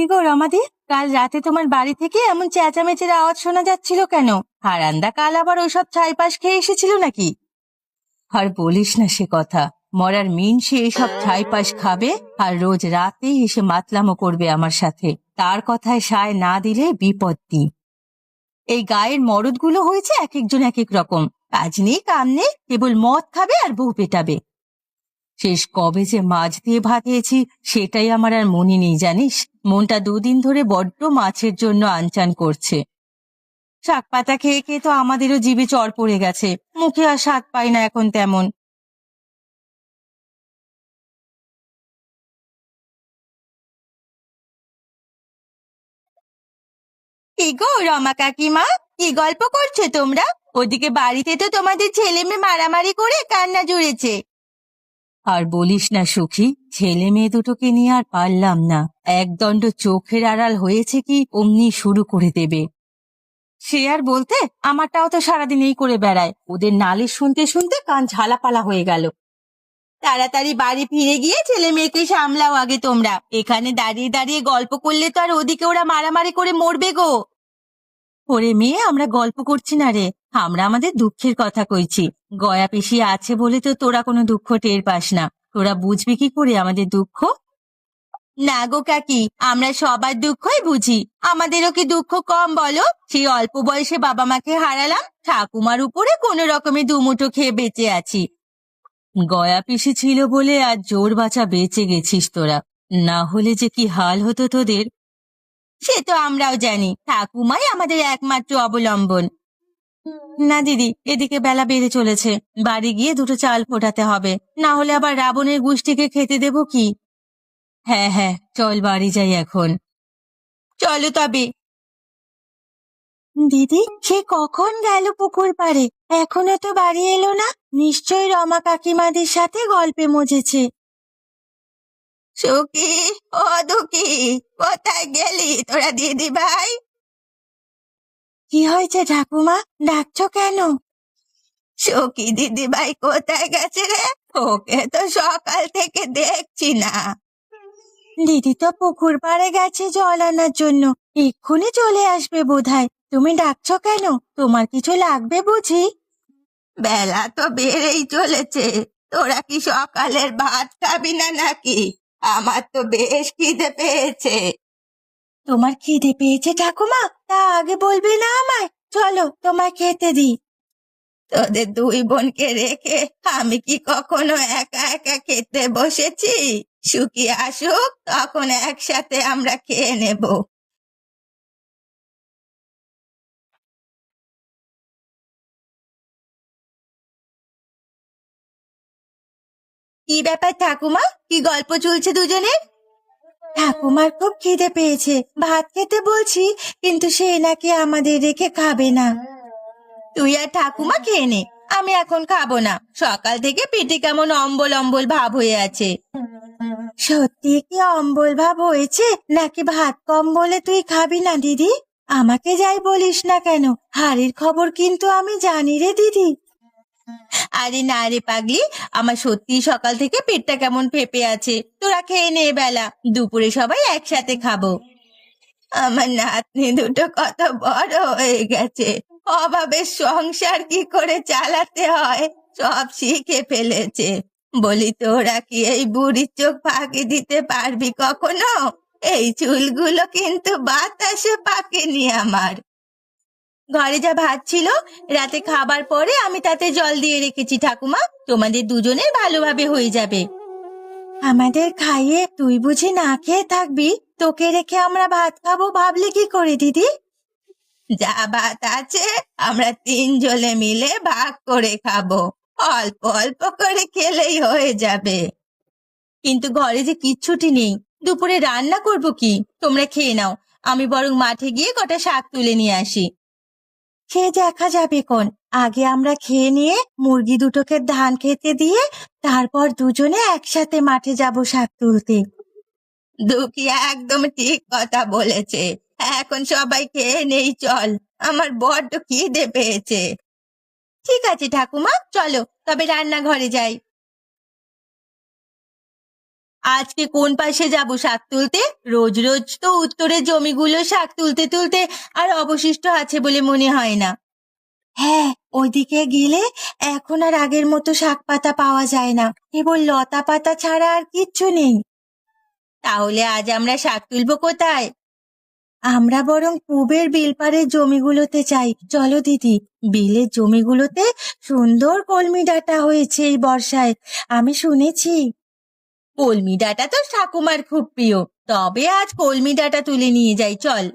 কি গো রমাদি? কাল রাতে তোমার বাড়ি থেকে এমন চেঁচামেচির আওয়াজ শোনা যাচ্ছিল কেন? হারান্দা কাল আবার ওইসব ছাইপাশ খেয়ে এসেছিল নাকি? আর বলিস না সে কথা। মরার মিন সে এইসব ছাইপাশ খাবে আর রোজ রাতে এসে মাতলামো করবে আমার সাথে। তার কথায় সায় না দিলে বিপত্তি এই গায়ের মরদগুলো হয়েছে এক একজন এক এক রকম। কাজ নেই, কাম নেই, কেবল মদ খাবে আর বউ পেটাবে। শেষ কবে যে মাছ দিয়ে ভাতিয়েছি সেটাই আমার আর মনে নেই, জানিস? মনটা দুদিন ধরে বড্ড মাছের জন্য আনচান করছে। শাক পাতা খেয়ে খেয়ে তো আমাদেরও জীবে চর পড়ে গেছে। মুখে আর স্বাদ পাই না এখন তেমন। কি গো, রমা কাকিমা? কি গল্প করছ তোমরা? ওদিকে বাড়িতে তো তোমাদের ছেলে মেয়ে মারামারি করে কান্না জুড়েছে। আর বলিস না সুখী, ছেলে মেয়ে দুটোকে নিয়ে আর পারলাম না। একদণ্ড চোখের আড়াল হয়েছে কি অমনি শুরু করে দেবে। সে আর বলতে, আমারটাও তো সারাদিন এই করে বেড়ায়। ওদের নালিশ শুনতে শুনতে কান ঝালাপালা হয়ে গেল। তাড়াতাড়ি বাড়ি ফিরে গিয়ে ছেলে মেয়েকে সামলাও আগে তোমরা। এখানে দাঁড়িয়ে দাঁড়িয়ে গল্প করলে তো আর ওদিকে ওরা মারামারি করে মরবে গো। ওরে মেয়ে, আমরা গল্প করছি না রে। আমরা আমাদের দুঃখের কথা কইছি। গয়া পিসি আছে বলে তো তোরা কোনো দুঃখ টের পাস না। তোরা বুঝবি কি করে আমাদের দুঃখ? না গো কাকি, আমরা সবার দুঃখই বুঝি। আমাদেরও কি দুঃখ কম বলো? সেই অল্প বয়সে বাবা মাকে হারালাম, ঠাকুমার উপরে কোনো রকমে দুমুঠো খেয়ে বেঁচে আছি। গয়া পিসি ছিল বলে আর জোর বাঁচা বেঁচে গেছিস তোরা। না হলে যে কি হাল হতো তোদের? সে তো আমরাও জানি, ঠাকুমাই আমাদের একমাত্র অবলম্বন। না দিদি, এদিকে বেলা বেড়ে চলেছে। বাড়ি গিয়ে দুটো চাল ফোটাতে হবে। না হলে আবার রাবণের গোষ্ঠীকে খেতে দেব কি? হ্যাঁ হ্যাঁ চল বাড়ি যাই এখন। চলো তবে। দিদি, সে কখন গেল পুকুর পাড়ে? এখনও তো বাড়ি এলো না। নিশ্চয়ই রমা কাকিমাদের সাথে গল্পে মজেছে। সুখী ও দুঃখী কোথায় গেলি তোরা দিদি ভাই? কি হয়েছে ঠাকুমা? ডাকছো কেন? সুখী দিদি ভাই কোথায় গেছে রে? ওকে তো সকাল থেকে দেখছি না। দিদি তো পুকুর পাড়ে গেছে জল আনার জন্য। এক্ষুনি চলে আসবে বোধহয়। তুমি ডাকছো কেন? তোমার কিছু লাগবে বুঝি? বেলা তো বেড়েই চলেছে। তোরা কি সকালের ভাত খাবি না নাকি? আমার তো বেশ খিদে পেয়েছে। তোমার খিদে পেয়েছে ঠাকুমা? তা আগে বলবে না আমায়। চলো, তোমায় খেতে দি তোদের দুই বোনকে রেখে আমি কি কখনো একা একা খেতে বসেছি? সুখী আসুক, তখন একসাথে আমরা খেয়ে নেব। কি ব্যাপার ঠাকুমা? কি গল্প চলছে দুজনের? ঠাকুমার খুব খিদে পেয়েছে। ভাত খেতে বলছি, কিন্তু সে নাকি আমাদের রেখে খাবে না। তুই আর ঠাকুমা খেয়ে নে, আমি এখন খাব না। সকাল থেকে পেটে কেমন অম্বল অম্বল ভাব হয়ে আছে। সত্যি কি অম্বল ভাব হয়েছে, নাকি ভাত কম বলে তুই খাবি না, দিদি? আমাকে যাই বলিস না কেন, হাড়ির খবর কিন্তু আমি জানি রে, দিদি। আরে না রে পাগলি, আমার সত্যি সকাল থেকে পেটটা কেমন পেঁপে আছে। তোরা খেয়ে নে বেলা, দুপুরে সবাই একসাথে খাব। আমার নাতনি দুটো কত বড় হয়ে গেছে। অভাবে সংসার কি করে চালাতে হয়? সব শিখে ফেলেছে। বলি, তোরা কি এই বুড়ির চোখ ফাঁকি দিতে পারবি কখনো? এই চুলগুলো কিন্তু বাতাসে পাকেনি আমার। ঘরে যা ভাত ছিল, রাতে খাবার পরে আমি তাতে জল দিয়ে রেখেছি, ঠাকুমা। তোমাদের দুজনের ভালোভাবে হয়ে যাবে। আমাদের খাইয়ে তুই বুঝি না খেয়ে থাকবি? তোকে রেখে আমরা ভাত খাব ভাবলে কি করে, দিদি? যা ভাত আছে, আমরা তিনজনে মিলে ভাগ করে খাব। অল্প অল্প করে খেলেই হয়ে যাবে। কিন্তু ঘরে যে কিচ্ছুটি নেই, দুপুরে রান্না করব কি? তোমরা খেয়ে নাও। আমি বরং মাঠে গিয়ে কটা শাক তুলে নিয়ে আসি। খেয়ে দেখা যাবে কোন? আগে আমরা খেয়ে নিয়ে মুরগি দুটোকে ধান খেতে দিয়ে তারপর দুজনে একসাথে মাঠে যাব শাক তুলতে। দুঃখী একদম ঠিক কথা বলেছে। এখন সবাই খেয়ে নেই, চল। আমার বড্ড খিদে পেয়েছে। ঠিক আছে ঠাকুমা, চলো। তবে রান্নাঘরে যাই। আজকে কোন পাশে যাব শাক তুলতে? রোজ রোজ তো উত্তরের জমিগুলো শাক তুলতে তুলতে আর অবশিষ্ট আছে বলে মনে হয় না। হ্যাঁ ওইদিকে গেলে এখন আর আগের মতো শাক পাতা পাওয়া যায় না। কেবল লতা পাতা ছাড়া আর কিচ্ছু নেই। তাহলে আজ আমরা শাক তুলবো কোথায়? আমরা বরং পূবের বিলপাড়ের জমিগুলোতে চাই চলো দিদি, বিলের জমিগুলোতে সুন্দর কলমি ডাঁটা হয়েছে এই বর্ষায়। আমি শুনেছি কলমি ডাঁটা তো ঠাকুমার খুব প্রিয়। তবে আজ কলমি ডাঁটা তুলে নিয়ে যাই, চল।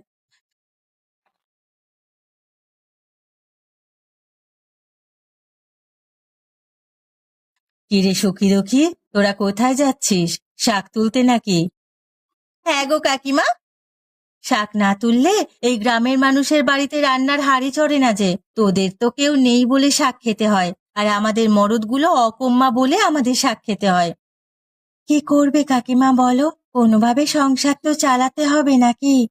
কিরে সখী রখি তোরা কোথায় যাচ্ছিস? শাক তুলতে নাকি? হ্যাঁ গো কাকিমা। শাক না তুললে এই গ্রামের মানুষের বাড়িতে রান্নার হাড়ি চড়ে না যে। তোদের তো কেউ নেই বলে শাক খেতে হয়, আর আমাদের মরদগুলো অকম্মা বলে আমাদের শাক খেতে হয়। কি করবে কাকিমা বলো? কোনোভাবে সংসার তো চালাতে হবে নাকি?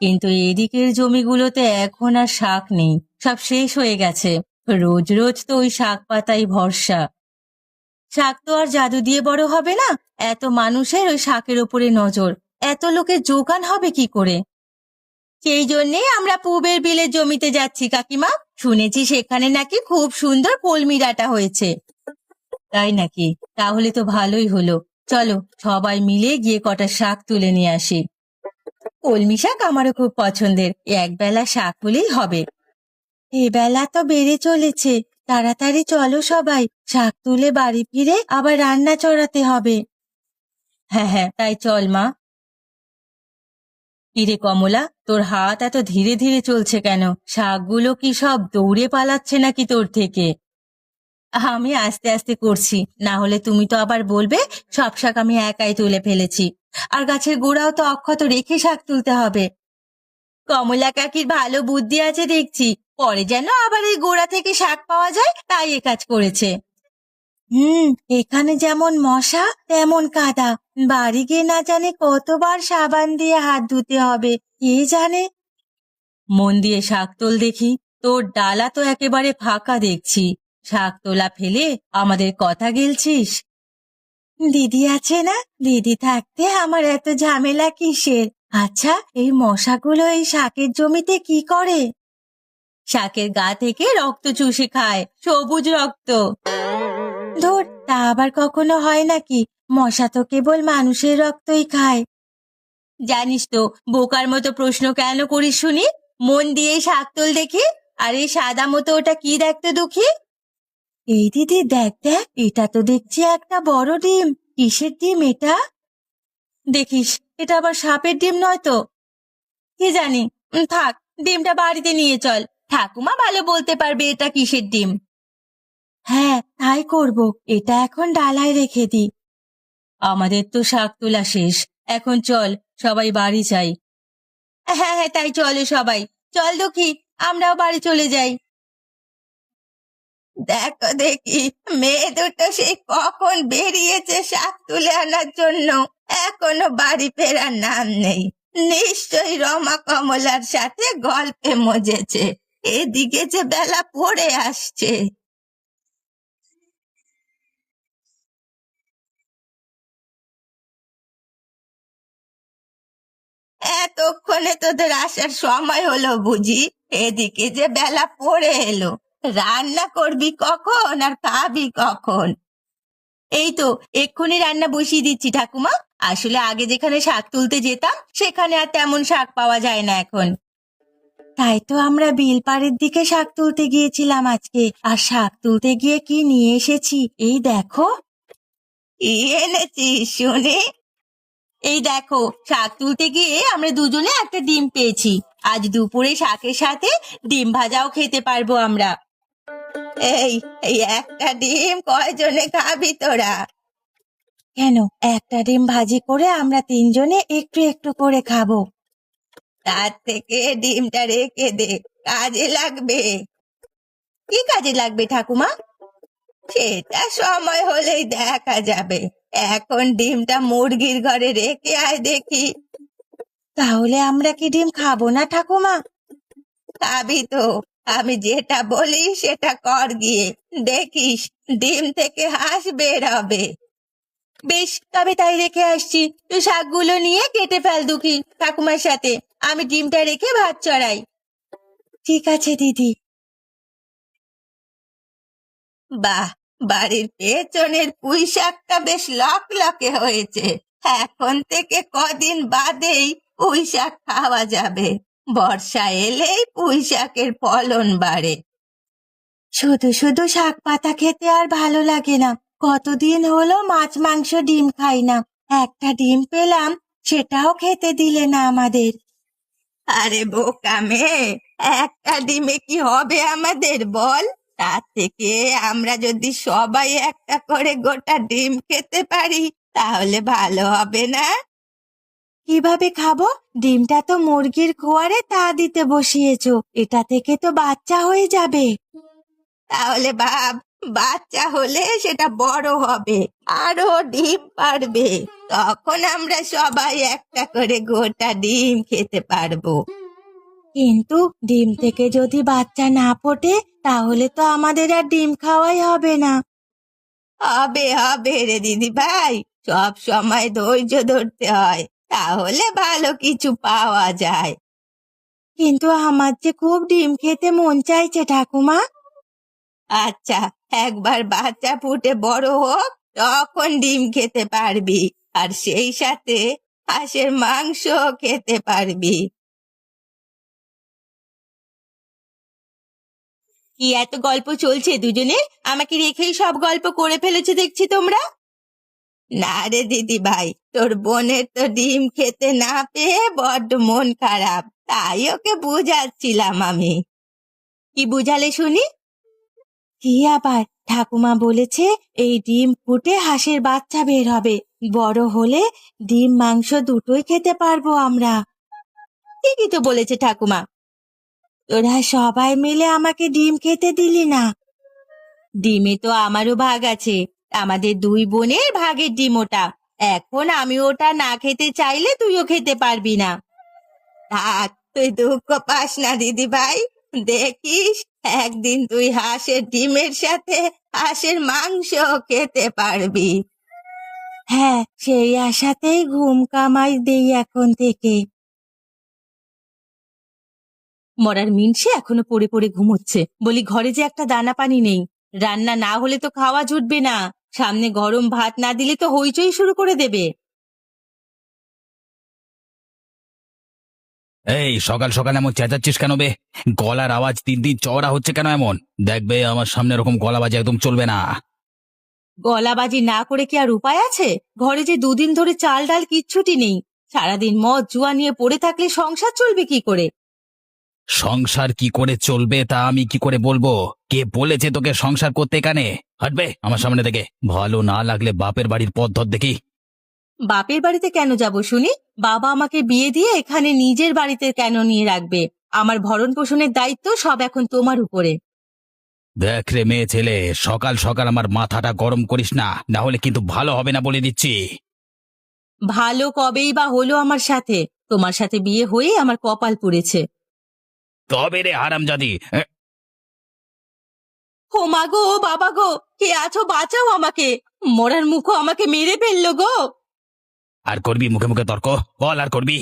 কিন্তু এদিকের জমিগুলোতে এখন আর শাক নেই। সব শেষ হয়ে গেছে। রোজ রোজ তো ওই শাক পাতাই ভরসা। শাক তো আর জাদু দিয়ে বড় হবে না। এত মানুষের ওই শাকের ওপরে নজর। এত লোকের যোগান হবে কি করে? সেই জন্যেই আমরা পূবের বিলের জমিতে যাচ্ছি, কাকিমা। শুনেছি সেখানে নাকি খুব সুন্দর কলমি হয়েছে। তাই নাকি? তাহলে তো ভালোই হলো। চলো, সবাই মিলে গিয়ে কটা শাক তুলে নিয়ে আসি। কলমি শাক আমারও খুব পছন্দের। একবেলা শাক হলেই হবে। এবেলা তো বেড়ে চলেছে। তাড়াতাড়ি চলো সবাই। শাক তুলে বাড়ি ফিরে আবার রান্না চড়াতে হবে। হ্যাঁ হ্যাঁ তাই চল মা। কিরে কমলা, তোর হাত এত ধীরে ধীরে চলছে কেন? শাকগুলো কি সব দৌড়ে পালাচ্ছে নাকি তোর থেকে? আমি আস্তে আস্তে করছি। না হলে তুমি তো আবার বলবে, সব শাক আমি একাই তুলে ফেলেছি। আর গাছের গোড়াও তো অক্ষত রেখে শাক তুলতে হবে। কমলা কাকির ভালো বুদ্ধি আছে দেখছি। পরে যেন আবার এই গোড়া থেকে শাক পাওয়া যায়, তাই এ কাজ করেছে। হুম, এখানে যেমন মশা, তেমন কাদা। বাড়ি গিয়ে না জানে কতবার সাবান দিয়ে হাত ধুতে হবে, কে জানে? মন দিয়ে শাক তোল দেখি। তোর ডালা তো একেবারে ফাঁকা দেখছি। শাক তোলা ফেলে আমাদের কথা গেলছিস? দিদি আছে না? দিদি থাকতে আমার এত ঝামেলা কিসের? আচ্ছা এই মশাগুলো এই শাকের জমিতে কি করে? শাকের গা থেকে রক্ত চুষে খায়, সবুজ রক্ত। ধর, তা আবার কখনো হয় নাকি? মশা তো কেবল মানুষের রক্তই খায়। জানিস তো, বোকার মতো প্রশ্ন কেন করিস শুনি? মন দিয়ে শাক তোল দেখি, আর এই সাদা মতো ওটা কি দেখতে দুঃখী? এই দিদি দেখ দেখ এটা তো দেখছি একটা বড় ডিম। কিসের ডিম এটা? দেখিস এটা আবার সাপের ডিম নয় তো? কি জানি উম, থাক ডিমটা বাড়িতে নিয়ে চল। ঠাকুমা ভালো বলতে পারবে এটা কিসের ডিম। হ্যাঁ তাই করব এটা এখন ডালায় রেখে দি। আমাদের তো শাক তোলা শেষ এখন চল সবাই বাড়ি যাই। হ্যাঁ হ্যাঁ তাই চলো সবাই। চল দুঃখী আমরাও বাড়ি চলে যাই। দেখো দেখি, মেয়ে দুটো সেই কখন বেরিয়েছে শাক তুলে আনার জন্য? এখনও বাড়ি ফেরার নাম নেই। নিশ্চয়ই রমা কমলার সাথে গল্পে মজেছে। এদিকে যে বেলা পড়ে আসছে। এতক্ষণে তোদের আসার সময় হলো বুঝি। এদিকে যে বেলা পড়ে এলো। রান্না করবি কখন আর খাবি কখন? এই তো, এক্ষুনি রান্না বসিয়ে দিচ্ছি ঠাকুমা। আসলে আগে যেখানে শাক তুলতে যেতাম, সেখানে আর তেমন শাক পাওয়া যায় না এখন। তাই তো আমরা বিলপাড়ের দিকে শাক তুলতে গিয়েছিলাম আজকে। আর শাক তুলতে গিয়ে কি নিয়ে এসেছি, এই দেখো। কি এনেছিস শুনি? এই দেখো, শাক তুলতে গিয়ে আমরা দুজনে একটা ডিম পেয়েছি। আজ দুপুরে শাকের সাথে ডিম ভাজাও খেতে পারব আমরা। এই এই একটা ডিম কয়জনে খাবি তোরা? কেন? একটা ডিম ভাজি করে আমরা তিনজনে একটু একটু করে খাব। তার থেকে ডিমটা রেখে দে, কাজে লাগবে। কি কাজে লাগবে ঠাকুমা? সেটা সময় হলেই দেখা যাবে। এখন ডিমটা মুরগির ঘরে রেখে আয় দেখি। তাহলে আমরা কি ডিম খাব না ঠাকুমা? খাবি তো। আমি যেটা বলি সেটা কর গিয়ে। দেখিস, ডিম থেকে হাঁস বের হবে বেশ, তবে তাই রেখে আসছি। তুই শাকগুলো নিয়ে কেটে ফেল দুঃখী ঠাকুমার সাথে। আমি ডিমটা রেখে ভাত চড়াই। ঠিক আছে, দিদি। বাহ, বাড়ির পেছনের পুঁই শাকটা বেশ লক লকে হয়েছে। এখন থেকে কদিন বাদেই পুঁই শাক খাওয়া যাবে। বর্ষা এলেই পুঁই শাকের ফলন বাড়ে। শুধু শুধু শাক পাতা খেতে আর ভালো লাগে না। কতদিন হলো মাছ, মাংস, ডিম খাই না। একটা ডিম পেলাম, সেটাও খেতে দিলে না আমাদের। আরে বোকা মেয়ে, একটা ডিমে কি হবে আমাদের বল? তার থেকে আমরা যদি সবাই একটা করে গোটা ডিম খেতে পারি, তাহলে ভালো হবে না? কীভাবে খাব? ডিমটা তো মুরগির খোয়ারে তা দিতে বসিয়েছো, এটা থেকে তো বাচ্চা হয়ে যাবে। তাহলে ভাব বাচ্চা হলে সেটা বড় হবে, আরও ডিম পারবে। তখন আমরা সবাই একটা করে গোটা ডিম খেতে পারব। কিন্তু ডিম থেকে যদি বাচ্চা না ফোটে, তাহলে তো আমাদের আর ডিম খাওয়াই হবে না। হবে হবে রে দিদি ভাই সব সময় ধৈর্য ধরতে হয়। তাহলে ভালো কিছু পাওয়া যায়। কিন্তু আমার যে খুব ডিম খেতে মন চাইছে, ঠাকুমা। আচ্ছা একবার বাচ্চা ফুটে বড় হোক, তখন ডিম খেতে পারবি। আর সেই সাথে হাঁসের মাংস খেতে পারবি। কি এত গল্প চলছে দুজনে আমাকে রেখেই সব গল্প করে ফেলেছে, দেখছি তোমরা। না রে দিদি ভাই, তোর বোনের তো ডিম খেতে না পেয়ে বড্ড মন খারাপ, তাই ওকে বুঝাচ্ছিলাম আমি। কি বুঝালে শুনি? কি আবার? ঠাকুমা বলেছে এই ডিম ফুটে হাঁসের বাচ্চা বের হবে, বড় হলে ডিম মাংস দুটোই খেতে পারব আমরা। ঠিকই তো বলেছে ঠাকুমা। তোরা সবাই মিলে আমাকে ডিম খেতে দিলি না। ডিমে তো আমারও ভাগ আছে। আমাদের দুই বোনের ভাগের ডিম ওটা এখন আমি ওটা না খেতে চাইলে তুইও খেতে পারবি না। তুই দুঃখ পাস না দিদি ভাই দেখিস, একদিন তুই হাঁসের ডিমের সাথে হাঁসের মাংস খেতে পারবি। হ্যাঁ সেই আশাতেই ঘুম কামাই দেই এখন থেকে। মরার মিনসে এখনও পড়ে পড়ে ঘুমোচ্ছে। বলি, ঘরে যে একটা দানা পানি নেই। রান্না না হলে তো খাওয়া জুটবে না। সামনে গরম ভাত না দিলে তো হইচই শুরু করে দেবে। এই সকাল সকাল এমন চেঁচাচ্ছিস কেন বে? গলার আওয়াজ তিন দিন চওড়া হচ্ছে কেন এমন? দেখবে আমার সামনে এরকম গলা বাজে একদম চলবে না। গলাবাজি না করে কি আর উপায় আছে? ঘরে যে দুদিন ধরে চাল ডাল কিচ্ছুটি নেই। সারাদিন মদ জুয়া নিয়ে পড়ে থাকলে সংসার চলবে কি করে? সংসার কি করে চলবে তা আমি কি করে বলব? কে বলেছে তোকে সংসার করতে এখানে? হাঁটবে আমার সামনে থেকে। ভালো না লাগলে বাপের বাড়ির পথ ধর দেখি। বাপের বাড়িতে কেন যাব শুনি? বাবা আমাকে বিয়ে দিয়ে এখানে নিজের বাড়িতে কেন নিয়ে রাখবে? আমার ভরণ পোষণের দায়িত্ব সব এখন তোমার উপরে। দেখ রে মেয়ে ছেলে সকাল সকাল আমার মাথাটা গরম করিস না না হলে কিন্তু ভালো হবে না বলে দিচ্ছি। ভালো কবেই বা হলো আমার সাথে? তোমার সাথে বিয়ে হয়ে আমার কপাল পুড়েছে। তবে রে হারামজাদি ও মা গো ও বাবা গো কে আছো বাঁচাও আমাকে। মরার মুখো আমাকে মেরে ফেলল গো। আর করবি মুখে মুখে তর্ক? বল আর করবি।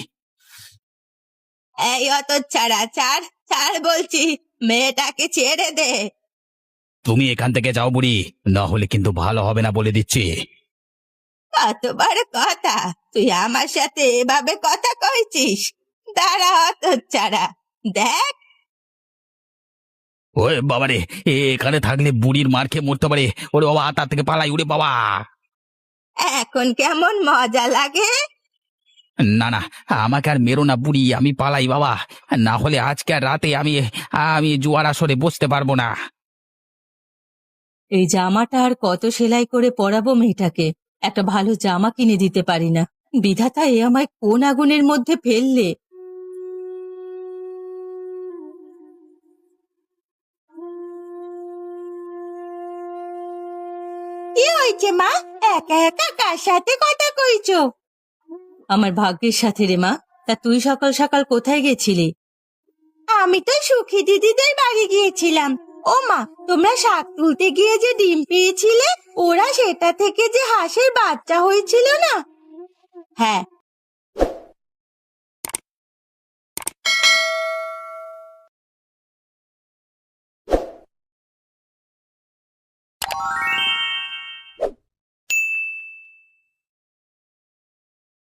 এই অত ছাড়া ছাড় ছাড় বলছি মেয়েটাকে ছেড়ে দে। তুমি এখান থেকে যাও বুড়ি না হলে কিন্তু ভালো হবে না বলে দিচ্ছি। কতবার কথা তুই আমার সাথে এভাবে কথা কইছিস? দাঁড়া অত ছাড়া। দেখ। ওই বাবারে এ এখানে থাকলে বুড়ির মার খেয়ে মরতে পারে। ওরে বাবা তার থেকে পালাই উড়ে বাবা। এখন কেমন মজা লাগে? না না আমাকে আর মেরো না বুড়ি আমি পালাই বাবা। না হলে আজকে আর রাতে আমি আমি জুয়ার আসরে বসতে পারব না। এই জামাটা আর কত সেলাই করে পরাবো মেয়েটাকে? একটা ভালো জামা কিনে দিতে পারি না। বিধাতা এ আমায় কোন আগুনের মধ্যে ফেললে? কি হয়েছে মা? একা একা কার সাথে কথা কইছো? আমার ভাগ্যের সাথে রে মা। তা তুই সকাল সকাল কোথায় গেছিলি? আমি তো সুখী দিদিদের বাড়ি গিয়েছিলাম। ও মা তোমরা শাক তুলতে গিয়ে যে ডিম পেয়েছিলে ওরা সেটা থেকে যে হাঁসের বাচ্চা হয়েছিল না? হ্যাঁ। you